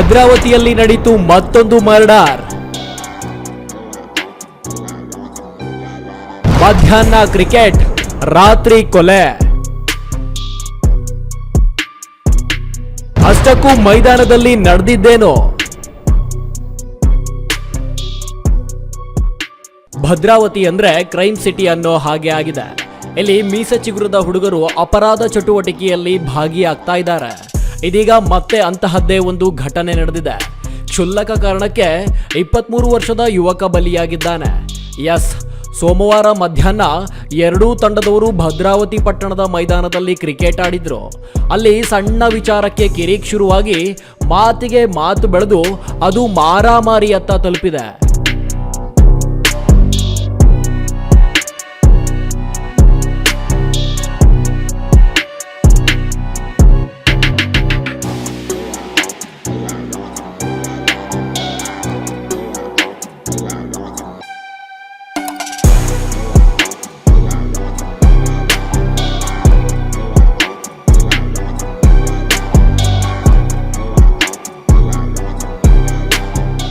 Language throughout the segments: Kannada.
ಭದ್ರಾವತಿಯಲ್ಲಿ ನಡೀತು ಮತ್ತೊಂದು ಮರ್ಡರ್. ಮಧ್ಯಾಹ್ನ ಕ್ರಿಕೆಟ್, ರಾತ್ರಿ ಕೊಲೆ. ಅಷ್ಟಕ್ಕೂ ಮೈದಾನದಲ್ಲಿ ನಡೆದಿದ್ದೇನೋ. ಭದ್ರಾವತಿ ಅಂದ್ರೆ ಕ್ರೈಮ್ ಸಿಟಿ ಅನ್ನೋ ಹಾಗೆ ಆಗಿದೆ. ಇಲ್ಲಿ ಮೀಸ ಚಿಗುರದ ಹುಡುಗರು ಅಪರಾಧ ಚಟುವಟಿಕೆಯಲ್ಲಿ ಭಾಗಿಯಾಗ್ತಾ ಇದ್ದಾರೆ. ಇದೀಗ ಮತ್ತೆ ಅಂತಹದ್ದೇ ಒಂದು ಘಟನೆ ನಡೆದಿದೆ. ಕ್ಷುಲ್ಲಕ ಕಾರಣಕ್ಕೆ ಇಪ್ಪತ್ಮೂರು ವರ್ಷದ ಯುವಕ ಬಲಿಯಾಗಿದ್ದಾನೆ. ಎಸ್, ಸೋಮವಾರ ಮಧ್ಯಾಹ್ನ ಎರಡೂ ತಂಡದವರು ಭದ್ರಾವತಿ ಪಟ್ಟಣದ ಮೈದಾನದಲ್ಲಿ ಕ್ರಿಕೆಟ್ ಆಡಿದ್ರು. ಅಲ್ಲಿ ಸಣ್ಣ ವಿಚಾರಕ್ಕೆ ಕಿರಿಕ್ ಶುರುವಾಗಿ ಮಾತಿಗೆ ಮಾತು ಬೆಳೆದು ಅದು ಮಾರಾಮಾರಿಯತ್ತ ತಲುಪಿದೆ.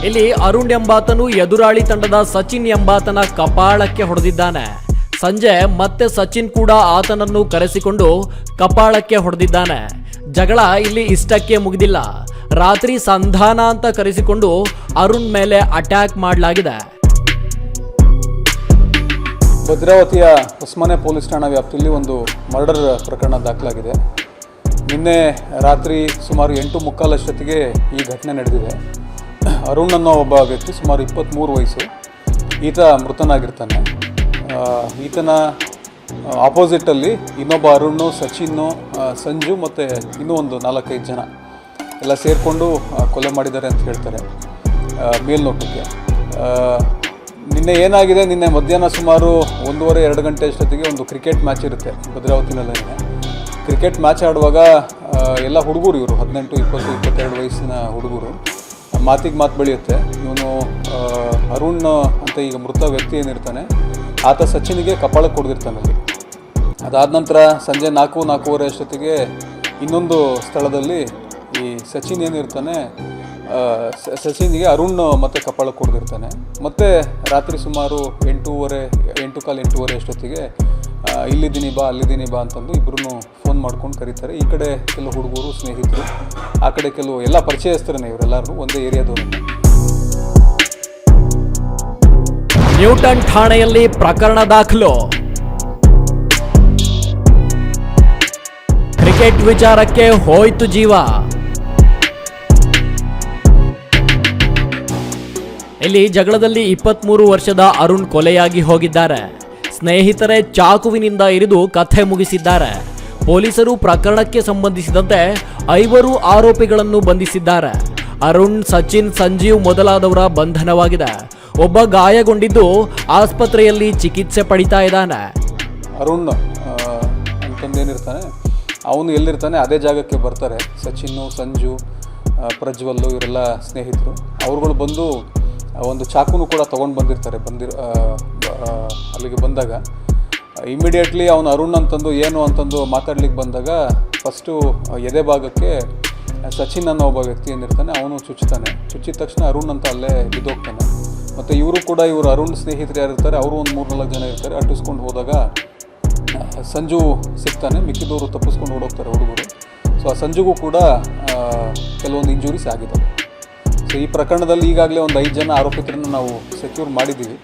ಇಲ್ಲಿ ಅರುಣ್ ಎಂಬಾತನು ಎದುರಾಳಿ ತಂಡದ ಸಚಿನ್ ಎಂಬಾತನ ಕಪಾಳಕ್ಕೆ ಹೊಡೆದಿದ್ದಾನೆ. ಸಂಜೆ ಮತ್ತೆ ಸಚಿನ್ ಕೂಡ ಆತನನ್ನು ಕರೆಸಿಕೊಂಡು ಕಪಾಳಕ್ಕೆ ಹೊಡೆದಿದ್ದಾನೆ. ಜಗಳ ಇಲ್ಲಿ ಇಷ್ಟಕ್ಕೆ ಮುಗಿದಿಲ್ಲ. ರಾತ್ರಿ ಸಂಧಾನ ಅಂತ ಕರೆಸಿಕೊಂಡು ಅರುಣ್ ಮೇಲೆ ಅಟ್ಯಾಕ್ ಮಾಡಲಾಗಿದೆ. ಭದ್ರಾವತಿಯ ಹೊಸಮನೆ ಪೊಲೀಸ್ ಠಾಣಾ ವ್ಯಾಪ್ತಿಯಲ್ಲಿ ಒಂದು ಮರ್ಡರ್ ಪ್ರಕರಣ ದಾಖಲಾಗಿದೆ. ನಿನ್ನೆ ರಾತ್ರಿ ಸುಮಾರು ಎಂಟು ಮುಕ್ಕಾಲಷ್ಟೊತ್ತಿಗೆ ಈ ಘಟನೆ ನಡೆದಿದೆ. ಅರುಣ್ ಅನ್ನೋ ಒಬ್ಬ ವ್ಯಕ್ತಿ ಸುಮಾರು ಇಪ್ಪತ್ತ್ಮೂರು ವಯಸ್ಸು. ಈತ ಮೃತನಾಗಿರ್ತಾನೆ. ಈತನ ಆಪೋಸಿಟಲ್ಲಿ ಇನ್ನೊಬ್ಬ ಅರುಣ್, ಸಚಿನ್ ಸಂಜು ಮತ್ತು ಇನ್ನೂ ಒಂದು ನಾಲ್ಕೈದು ಜನ ಎಲ್ಲ ಸೇರಿಕೊಂಡು ಕೊಲೆ ಮಾಡಿದ್ದಾರೆ ಅಂತ ಹೇಳ್ತಾರೆ ಮೇಲ್ನೋಟಕ್ಕೆ. ನಿನ್ನೆ ಏನಾಗಿದೆ? ನಿನ್ನೆ ಮಧ್ಯಾಹ್ನ ಸುಮಾರು ಒಂದೂವರೆ, ಎರಡು ಗಂಟೆ ಅಷ್ಟೊತ್ತಿಗೆ ಒಂದು ಕ್ರಿಕೆಟ್ ಮ್ಯಾಚ್ ಇರುತ್ತೆ ಭದ್ರಾವತಿನಲ್ಲಿ ಕ್ರಿಕೆಟ್ ಮ್ಯಾಚ್ ಆಡುವಾಗ ಎಲ್ಲ ಹುಡುಗರು ಇವರು, ಹದಿನೆಂಟು, ಇಪ್ಪತ್ತು, ಇಪ್ಪತ್ತೆರಡು ವಯಸ್ಸಿನ ಹುಡುಗರು. ಮಾತಿಗೆ ಮಾತು ಬೆಳೆಯುತ್ತೆ. ಇವನು ಅರುಣ್ ಅಂತ ಈಗ ಮೃತ ವ್ಯಕ್ತಿ ಏನಿರ್ತಾನೆ, ಆತ ಸಚಿನಿಗೆ ಕಪಾಳಕ್ಕೆ ಕೊಡ್ದಿರ್ತಾನೆ ಅಲ್ಲಿ. ಅದಾದ ನಂತರ ಸಂಜೆ ನಾಲ್ಕು, ನಾಲ್ಕೂವರೆ ಅಷ್ಟೊತ್ತಿಗೆ ಇನ್ನೊಂದು ಸ್ಥಳದಲ್ಲಿ ಈ ಸಚಿನ್ ಏನಿರ್ತಾನೆ ಸಚಿನಿಗೆ ಅರುಣ್ ಮತ್ತೆ ಕಪಾಳಕ್ಕೆ ಕೊಡ್ದಿರ್ತಾನೆ. ಮತ್ತೆ ರಾತ್ರಿ ಸುಮಾರು ಎಂಟೂವರೆ, ಎಂಟು ಕಾಲು ಎಂಟೂವರೆ ಅಷ್ಟೊತ್ತಿಗೆ ಇಲ್ಲಿದ್ದೀನಿ ಬಾ, ಅಲ್ಲಿದ್ದೀನಿ ಬಾ ಅಂತಂದು ಇಬ್ಬರೂ ಫೋನ್ ಮಾಡ್ಕೊಂಡು ಕರೀತಾರೆ. ಈ ಕಡೆ ಕೆಲವು ಹುಡುಗರು, ಸ್ನೇಹಿತರು, ಆ ಕಡೆ ಕೆಲವು ಎಲ್ಲ ಪರಿಚಯಸ್ಥರೇ ಇವರೆಲ್ಲರೂ ಒಂದೇ ಏರಿಯಾದವರು. ನ್ಯೂಟನ್ ಠಾಣೆಯಲ್ಲಿ ಪ್ರಕರಣ ದಾಖಲು. ಕ್ರಿಕೆಟ್ ವಿಚಾರಕ್ಕೆ ಹೋಯ್ತು ಜೀವ. ಇಲ್ಲಿ ಜಗಳದಲ್ಲಿ ಇಪ್ಪತ್ಮೂರು ವರ್ಷದ ಅರುಣ್ ಕೊಲೆಯಾಗಿ ಹೋಗಿದ್ದಾರೆ. ಸ್ನೇಹಿತರೆ ಚಾಕುವಿನಿಂದ ಇರಿದು ಕಥೆ ಮುಗಿಸಿದ್ದಾರೆ. ಪೊಲೀಸರು ಪ್ರಕರಣಕ್ಕೆ ಸಂಬಂಧಿಸಿದಂತೆ ಐವರು ಆರೋಪಿಗಳನ್ನು ಬಂಧಿಸಿದ್ದಾರೆ. ಅರುಣ್, ಸಚಿನ್, ಸಂಜೀವ್ ಮೊದಲಾದವರ ಬಂಧನವಾಗಿದೆ. ಒಬ್ಬ ಗಾಯಗೊಂಡಿದ್ದು ಆಸ್ಪತ್ರೆಯಲ್ಲಿ ಚಿಕಿತ್ಸೆ ಪಡಿತಾ ಇದ್ದಾನೆ. ಅರುಣ್ ಅಂತಂದೇನಿರ್ತಾನೆ ಅವನು ಎಲ್ಲಿರ್ತಾನೆ ಅದೇ ಜಾಗಕ್ಕೆ ಬರ್ತಾರೆ. ಸಚಿನ್ನು, ಸಂಜು ಪ್ರಜ್ವಲ್ಲು ಇವರೆಲ್ಲ ಸ್ನೇಹಿತರು. ಅವ್ರುಗಳು ಬಂದು ಒಂದು ಚಾಕುನು ಕೂಡ ತೊಗೊಂಡು ಬಂದಿರ್ತಾರೆ. ಬಂದಿರ ಅಲ್ಲಿಗೆ ಬಂದಾಗ ಇಮಿಡಿಯೇಟ್ಲಿ ಅವನು ಅರುಣ್ ಅಂತಂದು, ಏನು ಅಂತಂದು ಮಾತಾಡ್ಲಿಕ್ಕೆ ಬಂದಾಗ ಫಸ್ಟು ಎದೆ ಭಾಗಕ್ಕೆ ಸಚಿನ್ ಅನ್ನೋ ಒಬ್ಬ ವ್ಯಕ್ತಿ ಏನಿರ್ತಾನೆ, ಅವನು ಚುಚ್ಚುತ್ತಾನೆ ಚುಚ್ಚಿದ ತಕ್ಷಣ ಅರುಣ್ ಅಂತ ಅಲ್ಲೇ ಬಿದ್ದೋಗ್ತಾನೆ. ಮತ್ತು ಇವರು ಕೂಡ ಇವರು ಅರುಣ್ ಸ್ನೇಹಿತರು ಯಾರಿರ್ತಾರೆ ಅವರು ಒಂದು ಮೂರು ನಾಲ್ಕು ಜನ ಇರ್ತಾರೆ. ಅಟ್ಟಿಸ್ಕೊಂಡು ಹೋದಾಗ ಸಂಜು ಸಿಗ್ತಾನೆ. ಮಿಕ್ಕಿದವರು ತಪ್ಪಿಸ್ಕೊಂಡು ಓಡೋಗ್ತಾರೆ ಹುಡುಗರು. ಸೊ ಆ ಸಂಜುಗೂ ಕೂಡ ಕೆಲವೊಂದು ಇಂಜುರೀಸ್ ಆಗಿದ್ದಾವೆ. ಈ ಪ್ರಕರಣದಲ್ಲಿ ಈಗಾಗಲೇ ಒಂದು ಐದು ಜನ ಆರೋಪಿತರನ್ನು ನಾವು ಸೆಕ್ಯೂರ್ ಮಾಡಿದ್ದೀವಿ.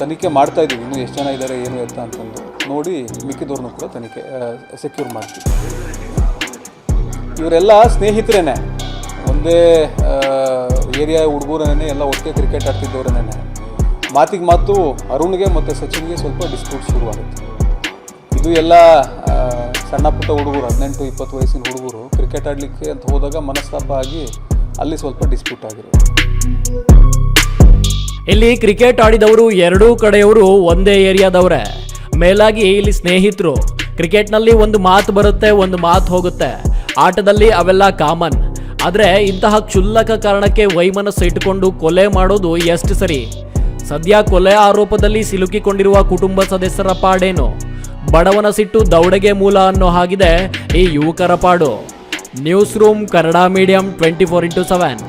ತನಿಖೆ ಮಾಡ್ತಾ ಇದ್ದೀವಿ. ಇನ್ನೂ ಎಷ್ಟು ಜನ ಇದ್ದಾರೆ, ಏನು ಎತ್ತ ಅಂತಂದು ನೋಡಿ ಮಿಕ್ಕಿದವ್ರನ್ನೂ ಕೂಡ ತನಿಖೆ ಸೆಕ್ಯೂರ್ ಮಾಡ್ತೀವಿ. ಇವರೆಲ್ಲ ಸ್ನೇಹಿತರೇನೆ. ಒಂದೇ ಏರಿಯಾ ಹುಡುಗರೇನೆ ಎಲ್ಲ ಒಟ್ಟಿಗೆ ಕ್ರಿಕೆಟ್ ಆಡ್ತಿದ್ದವರೇನೆ ಮಾತಿಗೆ ಮಾತು ಅರುಣ್ಗೆ ಮತ್ತು ಸಚಿನ್ಗೆ ಸ್ವಲ್ಪ ಡಿಸ್ಪ್ಯೂಟ್ ಶುರುವಾಗುತ್ತೆ. ಇದು ಎಲ್ಲ ಸಣ್ಣ ಪುಟ್ಟ ಹುಡುಗರು, ಹದಿನೆಂಟು, ಇಪ್ಪತ್ತು ವಯಸ್ಸಿನ ಹುಡುಗರು ಕ್ರಿಕೆಟ್ ಆಡಲಿಕ್ಕೆ ಅಂತ ಹೋದಾಗ ಮನಸ್ತಾಪ ಆಗಿ ಅಲ್ಲಿ ಸ್ವಲ್ಪ ಡಿಸ್ಪ್ಯೂಟ್ ಆಗಿರೋದು. ಇಲ್ಲಿ ಕ್ರಿಕೆಟ್ ಆಡಿದವರು ಎರಡೂ ಕಡೆಯವರು ಒಂದೇ ಏರಿಯಾದವರೇ. ಮೇಲಾಗಿ ಇಲ್ಲಿ ಸ್ನೇಹಿತರು. ಕ್ರಿಕೆಟ್ನಲ್ಲಿ ಒಂದು ಮಾತು ಬರುತ್ತೆ, ಒಂದು ಮಾತು ಹೋಗುತ್ತೆ. ಆಟದಲ್ಲಿ ಅವೆಲ್ಲ ಕಾಮನ್ ಆದರೆ ಇಂತಹ ಕ್ಷುಲ್ಲಕ ಕಾರಣಕ್ಕೆ ವೈಮನಸ್ಸು ಇಟ್ಟುಕೊಂಡು ಕೊಲೆ ಮಾಡೋದು ಎಷ್ಟು ಸರಿ? ಸದ್ಯ ಕೊಲೆ ಆರೋಪದಲ್ಲಿ ಸಿಲುಕಿಕೊಂಡಿರುವ ಕುಟುಂಬ ಸದಸ್ಯರ ಪಾಡೇನು? ಬಡವನ ಸಿಟ್ಟು ದೌಡಗೆ ಮೂಲ ಅನ್ನೋ ಹಾಗಿದೆ ಈ ಯುವಕರ ಪಾಡು. News room Kannada medium twenty four into seven.